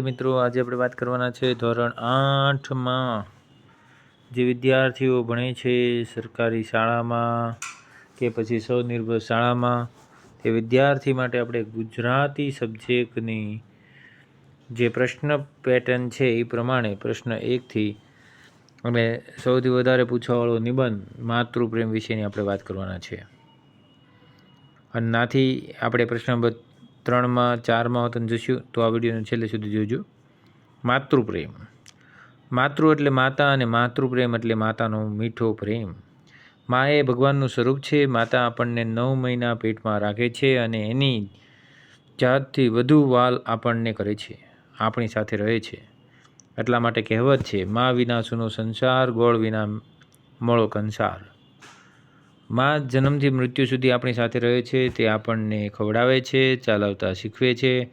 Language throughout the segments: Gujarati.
મિત્રો, આજે આપણે વાત કરવાના છે ધોરણ આઠમાં. જે વિદ્યાર્થીઓ ભણે છે સરકારી શાળામાં કે પછી સ્વનિર્ભર શાળામાં, તે વિદ્યાર્થી માટે આપણે ગુજરાતી સબ્જેક્ટની જે પ્રશ્ન પેટર્ન છે એ પ્રમાણે પ્રશ્ન એકથી અને સૌથી વધારે પૂછવાવાળો નિબંધ માતૃપ્રેમ વિશેની આપણે વાત કરવાના છે. અને નાથી આપણે પ્રશ્ન ત્રણમાં, ચારમાં વતન જશું તો આ વિડીયોને છેલ્લે સુધી જોજો. માતૃપ્રેમ. માતૃ એટલે માતા અને માતૃપ્રેમ એટલે માતાનો મીઠો પ્રેમ. મા એ ભગવાનનું સ્વરૂપ છે, માતા આપણને નવ મહિના પેટમાં રાખે છે અને એની જાતથી વધુ વાલ આપણને કરે છે, આપણી સાથે રહે છે. એટલા માટે કહેવત છે, મા વિના સુનો સંસાર, ગોળ વિના મળો કંસાર. મા જન્મથી મૃત્યુ સુધી આપણી સાથે રહે છે, તે આપણને ખવડાવે છે, ચાલવતા શીખવે છે,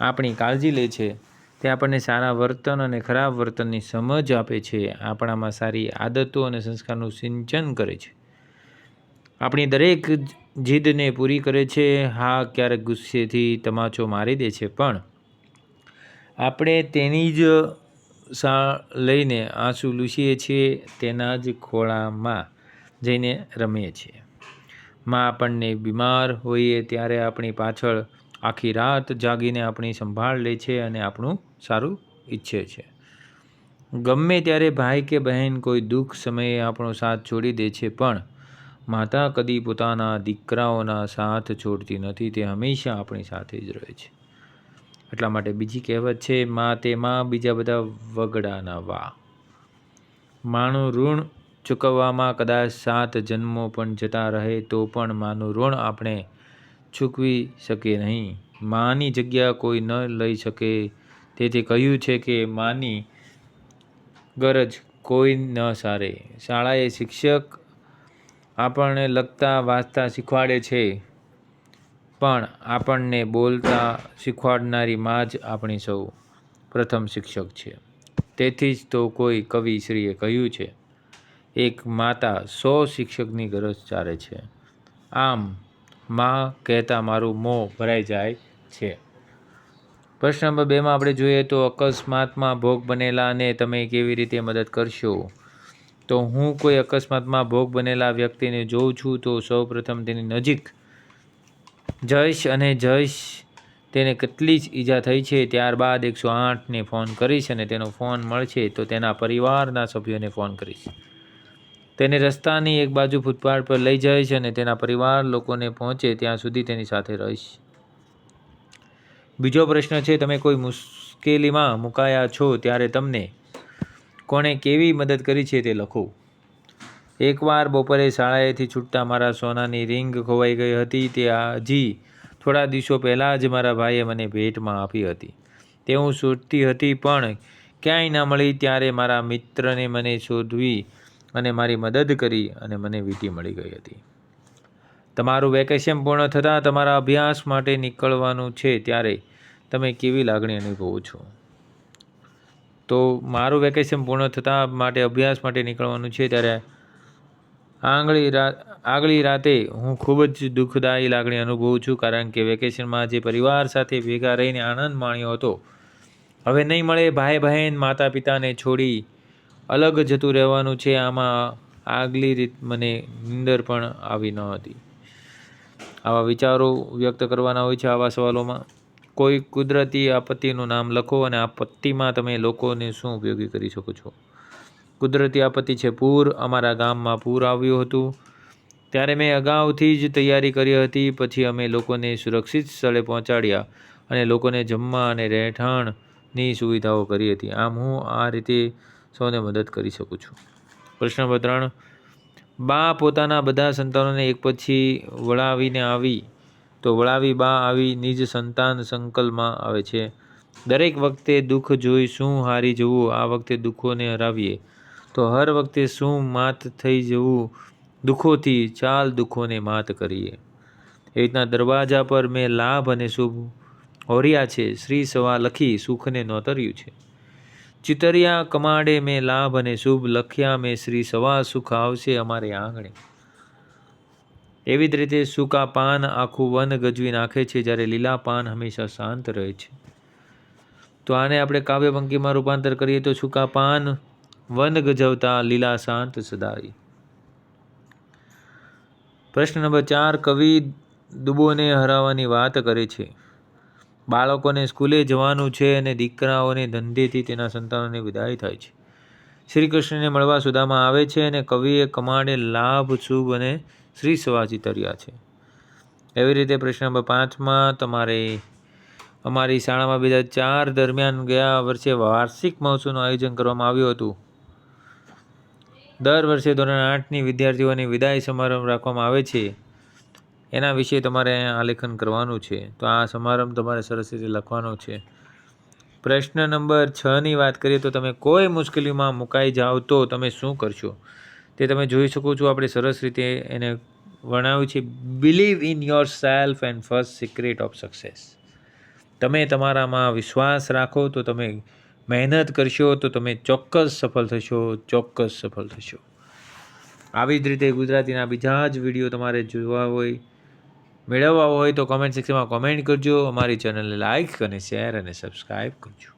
આપણી કાળજી લે છે, તે આપણને સારા વર્તન અને ખરાબ વર્તનની સમજ આપે છે, આપણામાં સારી આદતો અને સંસ્કારનું સિંચન કરે છે. આપણી દરેક જીદને પૂરી કરે છે, હા, ક્યારેક ગુસ્સેથી તમાચો મારી દે છે, પણ આપણે તેની જ સા લઈને આંસુ લૂસીએ છીએ, તેના જ ખોળામાં. જઈને રમીએ છીએ. માં આપણને બીમાર હોઈએ ત્યારે આપણી પાછળ આખી રાત જાગીને આપણી સંભાળ લે છે અને આપણું સારું ઈચ્છે છે. ગમે ત્યારે ભાઈ કે બહેન કોઈ દુઃખ સમયે આપણો સાથ છોડી દે છે પણ માતા કદી પોતાના દીકરાઓના સાથ છોડતી નથી, તે હંમેશા આપણી સાથે જ રહે છે. એટલા માટે બીજી કહેવત છે, મા તે માં બીજા બધા વગડાના વા. માનું ઋણ ચૂકવવામાં કદાચ સાત જન્મો પણ જતા રહે તો પણ માનું ઋણ આપણે ચૂકવી શકીએ નહીં. માની જગ્યા કોઈ ન લઈ શકે. તેથી કહ્યું છે કે માની ગરજ કોઈ ન સારે. શાળાએ શિક્ષક આપણને લખતા, વાંચતા શીખવાડે છે. પણ આપણને બોલતા શીખવાડનારી માં જ આપણી સૌ પ્રથમ શિક્ષક છે. તેથી જ તો કોઈ કવિશ્રીએ કહ્યું છે. એક માતા સો શિક્ષકની ગરજ ચારે છે. આમ માં કહેતા મારું મોં ભરાઈ જાય છે. પ્રશ્ન નંબર બેમાં આપણે જોઈએ તો અકસ્માતમાં ભોગ બનેલાને તમે કેવી રીતે મદદ કરશો? તો હું કોઈ અકસ્માતમાં ભોગ બનેલા વ્યક્તિને જોઉં છું તો સૌપ્રથમ તેની નજીક જઈશ અને જઈશ. તેને કેટલી જ ઈજા થઈ છે ત્યારબાદ એકસો આઠને ફોન કરીશ અને તેનો ફોન મળશે તો તેના પરિવારના સભ્યોને ફોન કરીશ. તેને રસ્તાની એક બાજુ ફૂટપાથ પર લઈ જઈશ અને તેના પરિવાર લોકોને પહોંચે ત્યાં સુધી તેની સાથે રહીશ. બીજો પ્રશ્ન છે, તમે કોઈ મુશ્કેલીમાં મુકાયા છો ત્યારે તમને કોણે કેવી મદદ કરી છે તે લખો. એકવાર બપોરે શાળાએથી છૂટતા મારા સોનાની રિંગ ખોવાઈ ગઈ હતી, તે હજી થોડા દિવસો પહેલાં જ મારા ભાઈએ મને ભેટમાં આપી હતી. તે હું શોધતી હતી, પણ ક્યાંય ના મળી ત્યારે મારા મિત્રને મને શોધવી અને મારી મદદ કરી અને મને વીંટી મળી ગઈ હતી. તમારું વેકેશન પૂર્ણ થતાં તમારા અભ્યાસ માટે નીકળવાનું છે ત્યારે તમે કેવી લાગણી અનુભવો છો? તો મારું વેકેશન પૂર્ણ થતાં માટે અભ્યાસ માટે નીકળવાનું છે ત્યારે આંગળી આગલી રાતે હું ખૂબ જ દુઃખદાયી લાગણી અનુભવું છું કારણ કે વેકેશનમાં જે પરિવાર સાથે ભેગા રહીને આનંદ માણ્યો હતો, હવે નહીં મળે ભાઈ બહેન માતા પિતાને છોડી અલગ જતું રહેવાનું છે, આમાં આગલી રીત મને નિંદર પણ આવી ન હતી. આવા વિચારો વ્યક્ત કરવાના હોય છે આવા સવાલોમાં. કોઈ કુદરતી આપત્તિનું નામ લખો અને આપત્તિમાં તમે લોકોને શું ઉપયોગી કરી શકો છો? કુદરતી આપત્તિ છે પૂર. અમારા ગામમાં પૂર આવ્યું હતું. ત્યારે મેં અગાઉથી જ તૈયારી કરી હતી. પછી અમે લોકોને સુરક્ષિત સ્થળે પહોંચાડ્યા અને લોકોને જમવા અને રહેઠાણની સુવિધાઓ કરી હતી. આમ હું આ રીતે સૌને મદદ કરી શકું છું. પ્રશ્ન નંબર બા પોતાના બધા સંતાનોને એક પછી વળાવીને આવી, તો વળાવી બા આવી નિજ સંતાન સંકલમાં આવે છે. દરેક વખતે દુઃખ જોઈ શું હારી જવું, આ વખતે દુઃખોને હરાવીએ. તો હર વખતે શું માત થઈ જવું, દુઃખોથી ચાલ દુઃખોને માત કરીએ. એ રીતના દરવાજા પર મેં લાભ અને શુભ હોર્યા છે. શ્રી સવા લખી સુખને નોતર્યું છે. ચિતરિયા કમાડે મેં લાભ અને શુભ લખ્યા મેં શ્રી સવા સુખ આવશે અમારે આંગણે. એવી જ રીતે સૂકા પાન આખું વન ગજવી નાખે છે જ્યારે લીલા પાન હંમેશા શાંત રહે છે. તો આને આપણે કાવ્ય પંક્તિમાં રૂપાંતર કરીએ તો સૂકા પાન વન ગજવતા લીલા શાંત સદાય. પ્રશ્ન નંબર ચાર, કવિ દુબોને હરાવવાની વાત કરે છે. બાળકોને સ્કૂલે જવાનું છે અને દીકરાઓને ધંધેથી તેના સંતાનોની વિદાય થાય છે. શ્રી કૃષ્ણને મળવા સુદામાં આવે છે અને કવિએ કમાડે લાભ, શુભ અને શ્રી સવાજી તર્યા છે. એવી રીતે પ્રશ્ન નંબર પાંચમાં, તમારે અમારી શાળામાં બે હજાર ચાર દરમિયાન ગયા વર્ષે વાર્ષિક મહોત્સવનું આયોજન કરવામાં આવ્યું હતું. દર વર્ષે ધોરણ આઠની વિદ્યાર્થીઓની વિદાય સમારંભ રાખવામાં આવે છે. એના વિશે તમારે આલેખન કરવાનું છે. તો આ સમારંભ તમારે સરસ રીતે લખવાનો છે. પ્રશ્ન નંબર છની વાત કરીએ તો તમે કોઈ મુશ્કેલીમાં મુકાઈ જાઓ તો તમે શું કરશો? તે તમે જોઈ શકો છો, આપણે સરસ રીતે એને વર્ણવ્યું છે. Believe in yourself and first secret of success તમે તમારામાં વિશ્વાસ રાખો તો તમે મહેનત કરશો તો તમે ચોક્કસ સફળ થશો, ચોક્કસ સફળ થશો. આવી જ રીતે ગુજરાતીના બીજા જ વીડિયો તમારે જોવા હોય. મેળવવા હોય તો કોમેન્ટ સેક્શનમાં કોમેન્ટ કરજો. અમારી ચેનલને લાઈક અને શેર અને સબસ્ક્રાઈબ કરજો.